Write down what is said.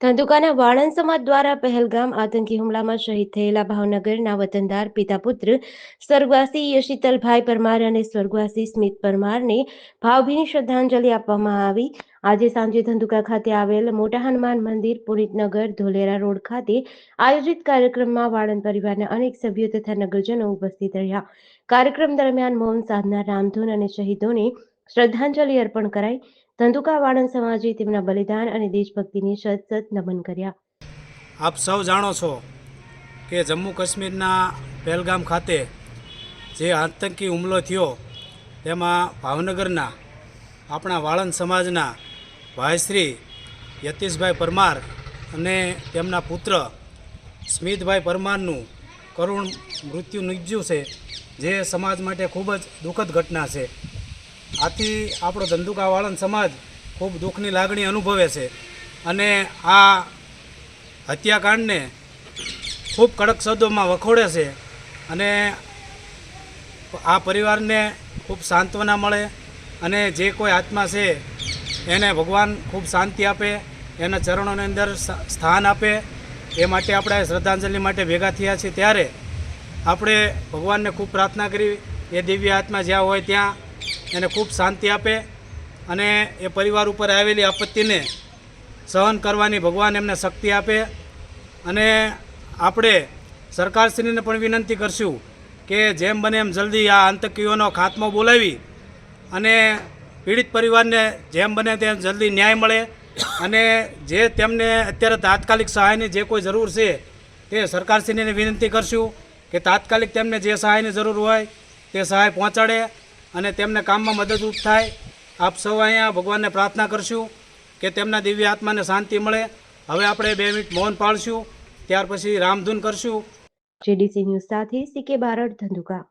ધંધુકાના વાળંદ સમાજ દ્વારા પહેલગામ આતંકી હુમલામાં શહીદ થયેલા ભાવનગરના વતનદાર પિતા પુત્ર, સ્વર્ગવાસી યશીતલભાઈ પરમાર અને સ્વર્ગવાસી સ્મિત પરમારને ભાવભીની શ્રદ્ધાંજલિ આપવામાં આવી. આજે સાંજે ધંધુકા ખાતે આવેલ મોટા હનુમાન મંદિર, પુનિતનગર, ધોલેરા રોડ ખાતે આયોજિત કાર્યક્રમમાં વાળંદ પરિવારના અનેક સભ્યો તથા નગરજનો ઉપસ્થિત રહ્યા. કાર્યક્રમ દરમિયાન મૌન સાધના રામધૂન અને શહીદોને શ્રદ્ધાંજલિ અર્પણ કરાઈ. ધંધુકા વાળંદ સમાજે તેમના બલિદાન અને દેશભક્તિને સત સત નમન કર્યા. આપ સૌ જાણો છો કે જમ્મુ કાશ્મીરના પહેલગામ ખાતે જે આતંકી હુમલો થયો, તેમાં ભાવનગરના આપણા વાળંદ સમાજના ભાઈશ્રી યતીશભાઈ પરમાર અને તેમના પુત્ર સ્મિતભાઈ પરમારનું કરુણ મૃત્યુ નિપજ્યું છે, જે સમાજ માટે ખૂબ જ દુઃખદ ઘટના છે. આથી આપણો ધંધુકા વાળંદ સમાજ ખૂબ દુઃખની લાગણી અનુભવે છે. અને આ હત્યાકાંડને ખૂબ કડક શબ્દોમાં વખોડે છે અને આ પરિવારને ખૂબ સાંત્વના મળે અને જે કોઈ આત્મા છે એને ભગવાન ખૂબ શાંતિ આપે, એના ચરણોની અંદર સ્થાન આપે, એ માટે આપણે શ્રદ્ધાંજલિ માટે ભેગા થયા છીએ. ત્યારે આપણે ભગવાનને ખૂબ પ્રાર્થના કરી, એ દિવ્ય આત્મા જ્યાં હોય ત્યાં એને ખૂબ શાંતિ આપે અને એ પરિવાર ઉપર આવેલી આપત્તિને સહન કરવાની ભગવાન એમને શક્તિ આપે. અને આપણે સરકારશ્રીને પણ વિનંતી કરશું કે જેમ બને એમ જલ્દી આ આતંકીઓનો ખાત્મો બોલાવી અને પીડિત પરિવારને જેમ બને તેમ જલ્દી ન્યાય મળે. અને જે તેમને અત્યારે તાત્કાલિક સહાયની જે કોઈ જરૂર છે તે સરકારશ્રીને વિનંતી કરશું કે તાત્કાલિક તેમને જે સહાયની જરૂર હોય તે સહાય પહોંચાડે. અને તેમને કામમાં મદદરૂપ થાય. આપ સૌ અહીંયા ભગવાનને પ્રાર્થના કરશું કે તેમના દિવ્ય આત્માને શાંતિ મળે. હવે આપણે બે મિનિટ મૌન પાળશું. ત્યાર પછી રામધૂન કરશું. જેડીસી ન્યૂઝ સાથે સીકે બારડ ધંધુકા.